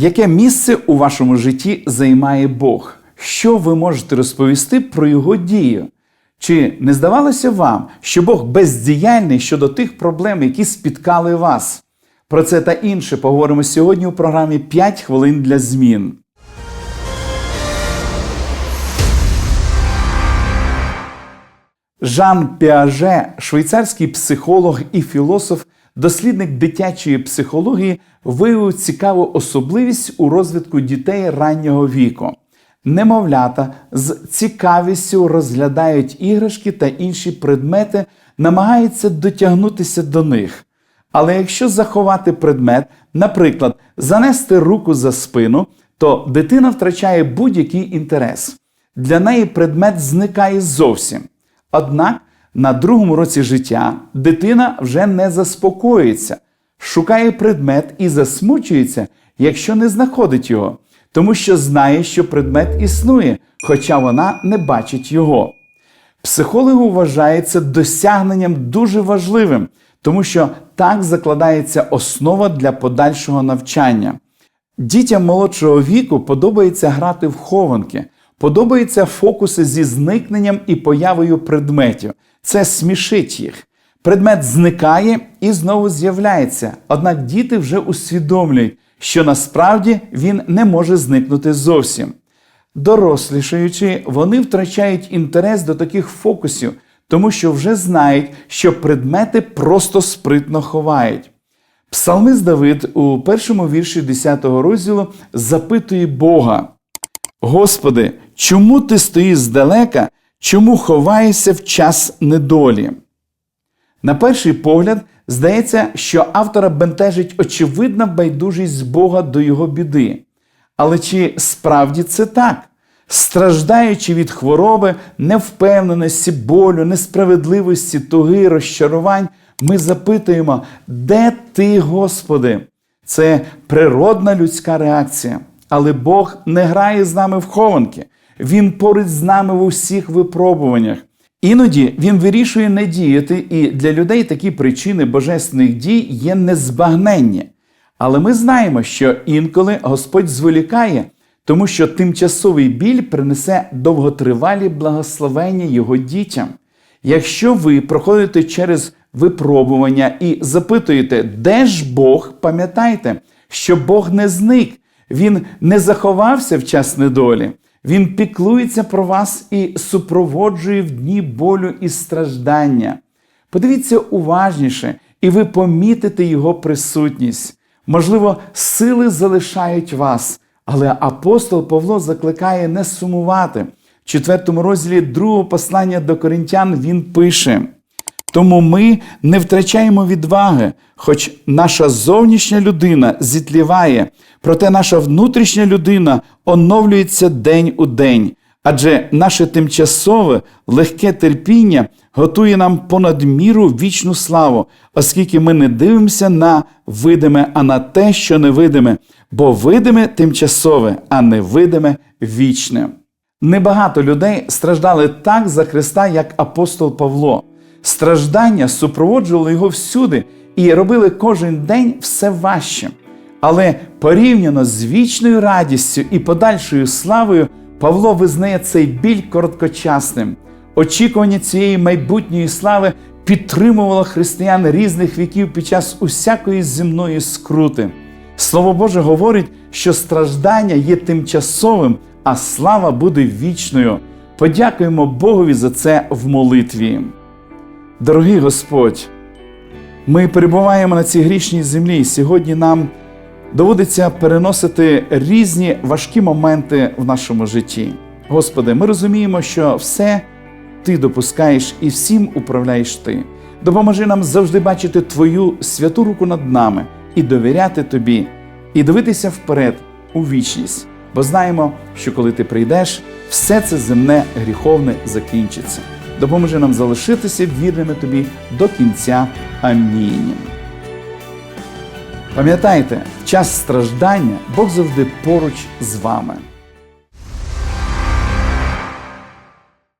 Яке місце у вашому житті займає Бог? Що ви можете розповісти про Його дію? Чи не здавалося вам, що Бог бездіяльний щодо тих проблем, які спіткали вас? Про це та інше поговоримо сьогодні у програмі «5 хвилин для змін. Жан Піаже, швейцарський психолог і філософ, дослідник дитячої психології, виявив цікаву особливість у розвитку дітей раннього віку. Немовлята з цікавістю розглядають іграшки та інші предмети, намагаються дотягнутися до них. Але якщо заховати предмет, наприклад, занести руку за спину, то дитина втрачає будь-який інтерес. Для неї предмет зникає зовсім. Однак на другому році життя дитина вже не заспокоїться, шукає предмет і засмучується, якщо не знаходить його, тому що знає, що предмет існує, хоча вона не бачить його. Психологи вважають це досягненням дуже важливим, тому що так закладається основа для подальшого навчання. Дітям молодшого віку подобається грати в хованки, подобаються фокуси зі зникненням і появою предметів. Це смішить їх. Предмет зникає і знову з'являється. Однак діти вже усвідомлюють, що насправді він не може зникнути зовсім. Дорослішаючи, вони втрачають інтерес до таких фокусів, тому що вже знають, що предмети просто спритно ховають. Псалмист Давид у першому вірші 10 розділу запитує Бога: Господи, чому ти стоїш здалека, чому ховаєшся в час недолі? На перший погляд, здається, що автора бентежить очевидна байдужість Бога до його біди. Але чи справді це так? Страждаючи від хвороби, невпевненості, болю, несправедливості, туги, розчарувань, ми запитуємо, де ти, Господи? Це природна людська реакція. Але Бог не грає з нами в хованки. Він поруч з нами в усіх випробуваннях. Іноді він вирішує не діяти, і для людей такі причини божественних дій є незбагненні. Але ми знаємо, що інколи Господь зволікає, тому що тимчасовий біль принесе довготривалі благословення його дітям. Якщо ви проходите через випробування і запитуєте, де ж Бог, пам'ятайте, що Бог не зник, Він не заховався в час недолі. Він піклується про вас і супроводжує в дні болю і страждання. Подивіться уважніше, і ви помітите його присутність. Можливо, сили залишають вас, але апостол Павло закликає не сумувати. В четвертому розділі другого послання до коринтян він пише: тому ми не втрачаємо відваги, хоч наша зовнішня людина зітліває, проте наша внутрішня людина оновлюється день у день. Адже наше тимчасове легке терпіння готує нам понад міру вічну славу, оскільки ми не дивимося на видиме, а на те, що невидиме, бо видиме тимчасове, а невидиме вічне. Небагато людей страждали так за Христа, як апостол Павло. Страждання супроводжували його всюди і робили кожен день все важче. Але порівняно з вічною радістю і подальшою славою, Павло визнає цей біль короткочасним. Очікування цієї майбутньої слави підтримувало християн різних віків під час усякої земної скрути. Слово Боже говорить, що страждання є тимчасовим, а слава буде вічною. Подякуємо Богові за це в молитві. Дорогий Господь, ми перебуваємо на цій грішній землі, і сьогодні нам доводиться переносити різні важкі моменти в нашому житті. Господи, ми розуміємо, що все Ти допускаєш і всім управляєш Ти. Допоможи нам завжди бачити Твою святу руку над нами і довіряти Тобі, і дивитися вперед у вічність. Бо знаємо, що коли ти прийдеш, все це земне гріховне закінчиться. Допоможи нам залишитися вірними тобі до кінця. Амінь. Пам'ятайте, в час страждання Бог завжди поруч з вами.